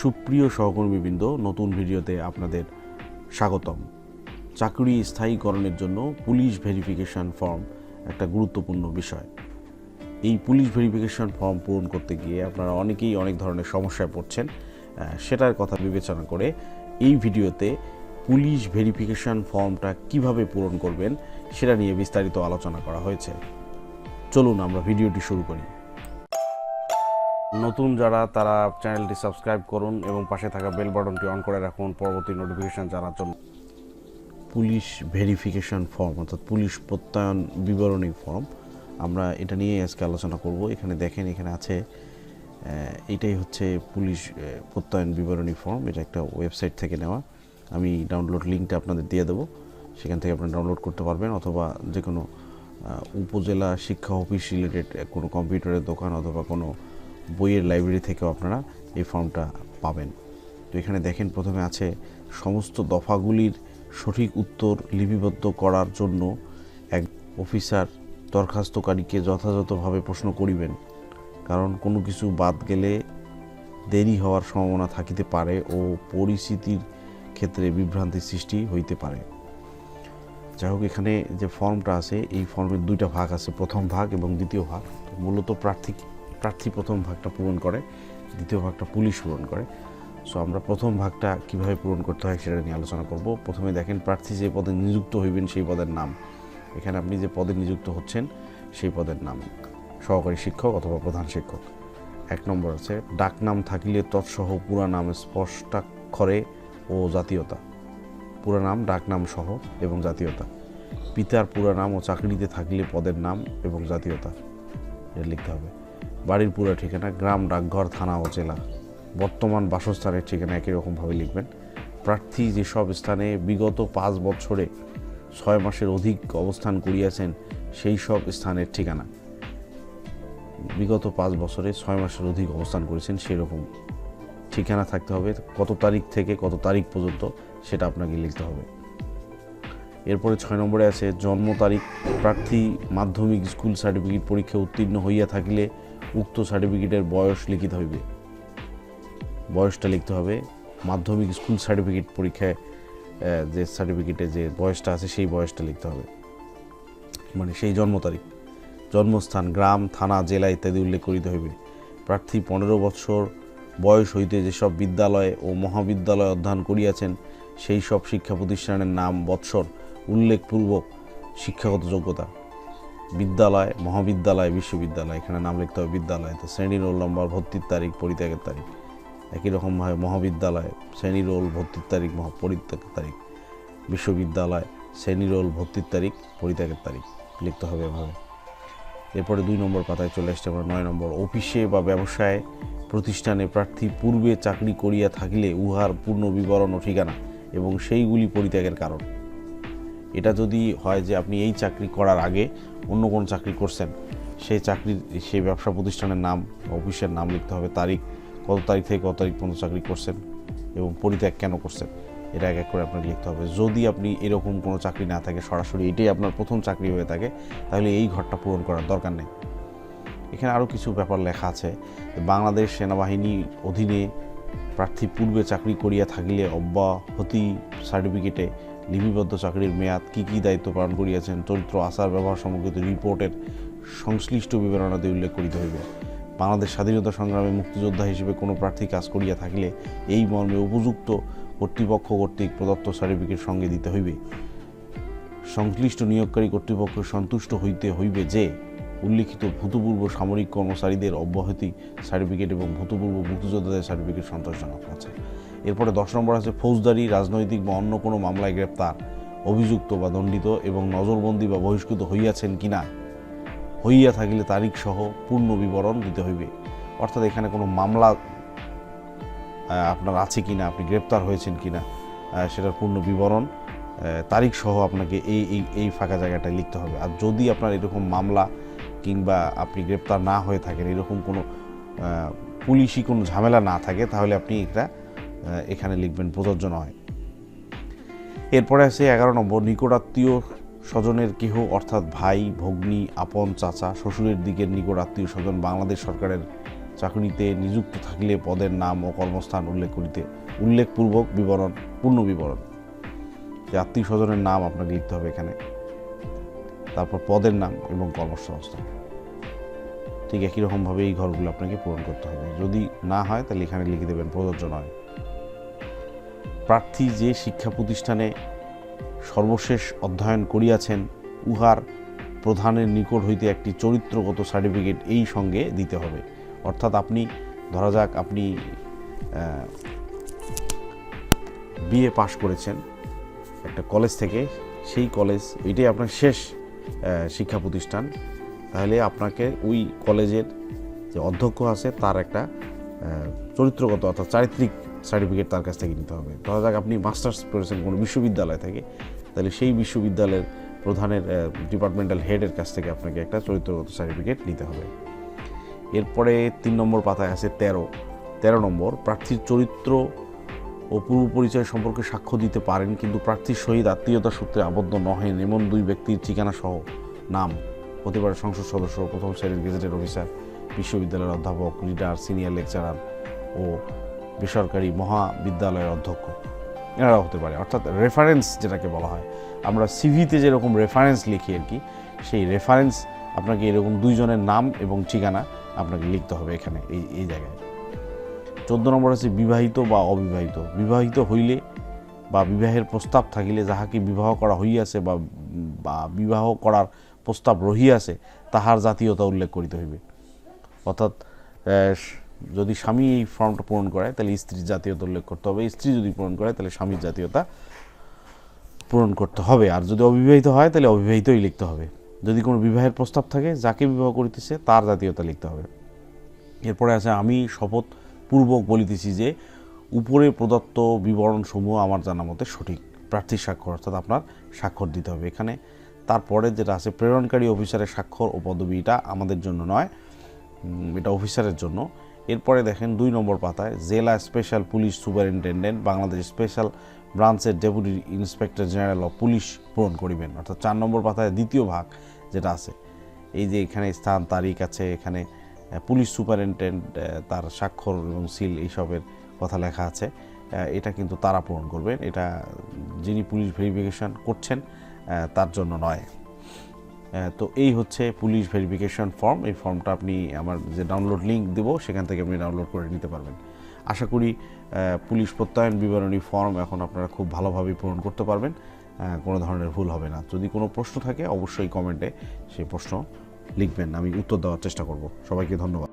সুপ্রিয় সহকর্মীবৃন্দ, নতুন ভিডিওতে আপনাদের স্বাগতম। চাকরি স্থায়ীকরণের জন্য পুলিশ ভেরিফিকেশন ফর্ম একটা গুরুত্বপূর্ণ বিষয়। এই পুলিশ ভেরিফিকেশন ফর্ম পূরণ করতে গিয়ে আপনারা অনেকেই অনেক ধরনের সমস্যায় পড়ছেন। সেটার কথা বিবেচনা করে এই ভিডিওতে পুলিশ ভেরিফিকেশন ফর্মটা কীভাবে পূরণ করবেন সেটা নিয়ে বিস্তারিত আলোচনা করা হয়েছে। চলুন আমরা ভিডিওটি শুরু করি। নতুন যারা, তারা চ্যানেলটি সাবস্ক্রাইব করুন এবং পাশে থাকা বেল বাটনটি অন করে রাখুন পরবর্তী নোটিফিকেশন জানার জন্য। পুলিশ ভেরিফিকেশন ফর্ম, অর্থাৎ পুলিশ প্রত্যয়ন বিবরণী ফর্ম, আমরা এটা নিয়ে আজকে আলোচনা করব। এখানে দেখেন, এখানে আছে এটাই হচ্ছে পুলিশ প্রত্যয়ন বিবরণী ফর্ম। এটা একটা ওয়েবসাইট থেকে নেওয়া। আমি ডাউনলোড লিঙ্কটা আপনাদের দিয়ে দেবো। সেখান থেকে আপনারা ডাউনলোড করতে পারবেন, অথবা যে কোনো উপজেলা শিক্ষা অফিস রিলেটেড কোনো কম্পিউটারের দোকান অথবা কোনো বইয়ের লাইব্রেরি থেকেও আপনারা এই ফর্মটা পাবেন। তো এখানে দেখেন প্রথমে আছে সমস্ত দফাগুলির সঠিক উত্তর লিপিবদ্ধ করার জন্য এক অফিসার দরখাস্তকারীকে যথাযথভাবে প্রশ্ন করিবেন। কারণ কোনো কিছু বাদ গেলে দেরি হওয়ার সম্ভাবনা থাকিতে পারে ও পরিস্থিতির ক্ষেত্রে বিভ্রান্তির সৃষ্টি হইতে পারে। যাই হোক, এখানে যে ফর্মটা আছে, এই ফর্মের দুইটা ভাগ আছে, প্রথম ভাগ এবং দ্বিতীয় ভাগ। মূলত প্রার্থী প্রার্থী প্রথম ভাগটা পূরণ করে, দ্বিতীয় ভাগটা পুলিশ পূরণ করে। সো আমরা প্রথম ভাগটা কীভাবে পূরণ করতে হয় সেটা নিয়ে আলোচনা করব। প্রথমে দেখেন, প্রার্থী যে পদে নিযুক্ত হইবেন সেই পদের নাম। এখানে আপনি যে পদে নিযুক্ত হচ্ছেন, সেই পদের নাম। সহকারী শিক্ষক অথবা প্রধান শিক্ষক। এক নম্বর আছে ডাকনাম থাকিলে তৎসহ পুরা নাম স্পষ্টাক্ষরে ও জাতীয়তা। পুরা নাম ডাকনাম সহ এবং জাতীয়তা। পিতার পুরা নাম ও চাকরিতে থাকলে পদের নাম এবং জাতীয়তা। এটা লিখতে হবে। বাড়ির পুরো ঠিকানা, গ্রাম, ডাকঘর, থানা ও জেলা। বর্তমান বাসস্থানের ঠিকানা একই রকমভাবে লিখবেন। প্রার্থী যেসব স্থানে বিগত পাঁচ বছরে ছয় মাসের অধিক অবস্থান করিয়াছেন সেই সব স্থানের ঠিকানা। বিগত পাঁচ বছরে ছয় মাসের অধিক অবস্থান করেছেন সেই রকম ঠিকানা থাকতে হবে। কত তারিখ থেকে কত তারিখ পর্যন্ত সেটা আপনাকে লিখতে হবে। এরপরে ছয় নম্বরে আছে, জন্ম তারিখ। প্রার্থী মাধ্যমিক স্কুল সার্টিফিকেট পরীক্ষায় উত্তীর্ণ হইয়া থাকিলে উক্ত সার্টিফিকেটের বয়স লিখিত হইবে। বয়সটা লিখতে হবে। মাধ্যমিক স্কুল সার্টিফিকেট পরীক্ষায় যে সার্টিফিকেটে যে বয়সটা আছে, সেই বয়সটা লিখতে হবে। মানে সেই জন্ম তারিখ। জন্মস্থান, গ্রাম, থানা, জেলা ইত্যাদি উল্লেখ করিতে হইবে। প্রার্থী পনেরো বৎসর বয়স হইতে যেসব বিদ্যালয়ে ও মহাবিদ্যালয়ে অধ্যয়ন করিয়াছেন, সেই সব শিক্ষা প্রতিষ্ঠানের নাম, বৎসর, উল্লেখপূর্বক শিক্ষাগত যোগ্যতা। বিদ্যালয়, মহাবিদ্যালয়, বিশ্ববিদ্যালয়, এখানে নাম লিখতে হবে বিদ্যালয়। তো শ্রেণি রোল নম্বর, ভর্তির তারিখ, পরিত্যাগের তারিখ। একই রকমভাবে মহাবিদ্যালয়, শ্রেণি রোল, ভর্তির তারিখ, মহা পরিত্যাগের তারিখ। বিশ্ববিদ্যালয়, শ্রেণি রোল, ভর্তির তারিখ, পরিত্যাগের তারিখ। লিখতে হবে এভাবে। এরপরে দুই নম্বর পাতায় চলে আসছে আমরা নয় নম্বর। অফিসে বা ব্যবসায়, প্রতিষ্ঠানে প্রার্থী পূর্বে চাকরি করিয়া থাকিলে উহার পূর্ণ বিবরণ ও ঠিকানা এবং সেইগুলি পরিত্যাগের কারণ। এটা যদি হয় যে আপনি এই চাকরি করার আগে অন্য কোনো চাকরি করছেন, সেই চাকরির সেই ব্যবসা প্রতিষ্ঠানের নাম, অফিসের নাম লিখতে হবে, তারিখ, কত তারিখ থেকে কত তারিখ পর্যন্ত চাকরি করছেন এবং পরিত্যাগ কেন করছেন, এটা এক এক করে আপনাকে লিখতে হবে। যদি আপনি এরকম কোনো চাকরি না থাকে সরাসরি, এটাই আপনার প্রথম চাকরি হয়ে থাকে, তাহলে এই ঘরটা পূরণ করার দরকার নেই। এখানে আরও কিছু ব্যাপার লেখা আছে। বাংলাদেশ সেনাবাহিনীর অধীনে প্রার্থী পূর্বে চাকরি করিয়া থাকিলে অব্যাহতি সার্টিফিকেটে লিপিবদ্ধ চাকরির মেয়াদ কী কী দায়িত্ব পালন করিয়াছেন, চরিত্র, আচার, ব্যবহার সম্পর্কিত রিপোর্টের সংশ্লিষ্ট বিবরণাদি উল্লেখ করিতে হইবে। বাংলাদেশ স্বাধীনতা সংগ্রামে মুক্তিযোদ্ধা হিসেবে কোনো প্রার্থী কাজ করিয়া থাকিলে এই মর্মে উপযুক্ত কর্তৃপক্ষ কর্তৃক প্রদত্ত সার্টিফিকেট সঙ্গে দিতে হইবে। সংশ্লিষ্ট নিয়োগকারী কর্তৃপক্ষ সন্তুষ্ট হইতে হইবে যে, উল্লিখিত ভূতপূর্ব সামরিক কর্মচারীদের অব্যাহতি সার্টিফিকেট এবং ভূতপূর্ব মুক্তিযোদ্ধাদের সার্টিফিকেট সন্তোষজনক আছে। এরপরে দশ নম্বর আছে ফৌজদারি, রাজনৈতিক বা অন্য কোনো মামলায় গ্রেপ্তার। অভিযুক্ত বা দণ্ডিত এবং নজরবন্দি বা বহিষ্কৃত হইয়াছেন কিনা হইয়া থাকিলে তারিখ সহ পূর্ণ বিবরণ দিতে হইবে। অর্থাৎ এখানে কোনো মামলা আপনার আছে কিনা আপনি গ্রেপ্তার হয়েছেন কিনা সেটার পূর্ণ বিবরণ তারিখ সহ আপনাকে এই এই এই ফাঁকা জায়গাটায় লিখতে হবে। আর যদি আপনার এরকম মামলা কিংবা আপনি গ্রেপ্তার না হয়ে থাকেন, এরকম কোনো পুলিশি কোনো ঝামেলা না থাকে, তাহলে আপনি এটা এখানে লিখবেন, প্রযোজ্য নয়। এরপরে আছে এগারো নম্বর, নিকটাত্মীয় স্বজনের কেহ, অর্থাৎ ভাই, ভগ্নী, আপন, চাচা, শ্বশুরের দিকের নিকট আত্মীয় স্বজন বাংলাদেশ সরকারের চাকরিতে নিযুক্ত থাকলে পদের নাম ও কর্মস্থান উল্লেখ করিতে, উল্লেখপূর্বক বিবরণ, পূর্ণ বিবরণ। যে আত্মীয় স্বজনের নাম আপনাকে লিখতে হবে এখানে। তারপর পদের নাম এবং কর্মসংস্থান। ঠিক একই রকমভাবে এই ঘরগুলো আপনাকে পূরণ করতে হবে। যদি না হয়, তাহলে এখানে লিখে দেবেন, প্রযোজ্য নয়। প্রার্থী যে শিক্ষা প্রতিষ্ঠানে সর্বশেষ অধ্যয়ন করিয়াছেন, উহার প্রধানের নিকট হইতে একটি চরিত্রগত সার্টিফিকেট এই সঙ্গে দিতে হবে। অর্থাৎ আপনি, ধরা যাক আপনি বিএ পাশ করেছেন একটা কলেজ থেকে, সেই কলেজ, এটাই আপনার শেষ শিক্ষা প্রতিষ্ঠান। তাহলে আপনাকে ওই কলেজের যে অধ্যক্ষ আছে, তার একটা চরিত্রগত অর্থাৎ চারিত্রিক সার্টিফিকেট তার কাছ থেকে নিতে হবে। ধরা যাক আপনি মাস্টার্স করেছেন কোনো বিশ্ববিদ্যালয় থেকে, তাহলে সেই বিশ্ববিদ্যালয়ের প্রধানের ডিপার্টমেন্টাল হেডের কাছ থেকে আপনাকে একটা চরিত্রগত সার্টিফিকেট নিতে হবে। এরপরে তিন নম্বর পাতায় আছে তেরো। তেরো নম্বর, প্রার্থীর চরিত্র ও পূর্ব পরিচয় সম্পর্কে সাক্ষ্য দিতে পারেন, কিন্তু প্রার্থীর সহিত আত্মীয়তা সূত্রে আবদ্ধ নহেন এমন দুই ব্যক্তির ঠিকানা সহ নাম। হতে পারে সংসদ সদস্য প্রথম শ্রেণির গেজেটেড অফিসার, বিশ্ববিদ্যালয়ের অধ্যাপক, লিডার, সিনিয়র লেকচারার ও বেসরকারি মহাবিদ্যালয়ের অধ্যক্ষ। এনারাও হতে পারে। অর্থাৎ রেফারেন্স যেটাকে বলা হয়। আমরা সিভিতে যেরকম রেফারেন্স লিখি আর কি, সেই রেফারেন্স আপনাকে এরকম দুইজনের নাম এবং ঠিকানা আপনাকে লিখতে হবে এখানে, এই এই জায়গায়। চোদ্দ নম্বর আছে বিবাহিত বা অবিবাহিত। বিবাহিত হইলে বা বিবাহের প্রস্তাব থাকিলে যাহাকে বিবাহ করা হইয়াছে বা বা বিবাহ করার প্রস্তাব রহিয়াছে, তাহার জাতীয়তা উল্লেখ করিতে হইবে। অর্থাৎ যদি স্বামী এই ফর্মটা পূরণ করে, তাহলে স্ত্রীর জাতীয়তা উল্লেখ করতে হবে। স্ত্রী যদি পূরণ করে, তাহলে স্বামীর জাতীয়তা পূরণ করতে হবে। আর যদি অবিবাহিত হয়, তাহলে অবিবাহিতই লিখতে হবে। যদি কোনো বিবাহের প্রস্তাব থাকে, যাকে বিবাহ করিতেছে, তার জাতীয়তা লিখতে হবে। এরপরে আছে, আমি শপথ পূর্বক বলিতেছি যে, উপরে প্রদত্ত বিবরণসমূহ আমার জানা মতে সঠিক। প্রার্থীর স্বাক্ষর, অর্থাৎ আপনার স্বাক্ষর দিতে হবে। এখানে তারপরে যেটা আছে, প্রেরণকারী অফিসারের স্বাক্ষর ও পদবি এটা আমাদের জন্য নয় এটা অফিসারের জন্য। এরপরে দেখেন দুই নম্বর পাতায়, জেলা special police superintendent, Bangladesh special ব্রাঞ্চের deputy inspector general of police পূরণ করিবেন। অর্থাৎ চার নম্বর পাতায় দ্বিতীয় ভাগ যেটা আছে, এই যে এখানে স্থান, তারিখ আছে, এখানে পুলিশ সুপারিনটেন্ডেন্ট তার স্বাক্ষর এবং সিল এইসবের কথা লেখা আছে। এটা কিন্তু তারা পূরণ করবেন। এটা যিনি পুলিশ ভেরিফিকেশন করছেন তার জন্য নয়। তো এই হচ্ছে পুলিশ ভেরিফিকেশন ফর্ম। এই ফর্মটা আপনি আমার যে ডাউনলোড লিঙ্ক দেবো, সেখান থেকে আপনি ডাউনলোড করে নিতে পারবেন। আশা করি পুলিশ প্রত্যয়ন বিবরণী ফর্ম এখন আপনারা খুব ভালোভাবে পূরণ করতে পারবেন। কোনো ধরনের ভুল হবে না। যদি কোনো প্রশ্ন থাকে, অবশ্যই কমেন্টে সেই প্রশ্ন লিখবেন। আমি উত্তর দেওয়ার চেষ্টা করব। সবাইকে ধন্যবাদ।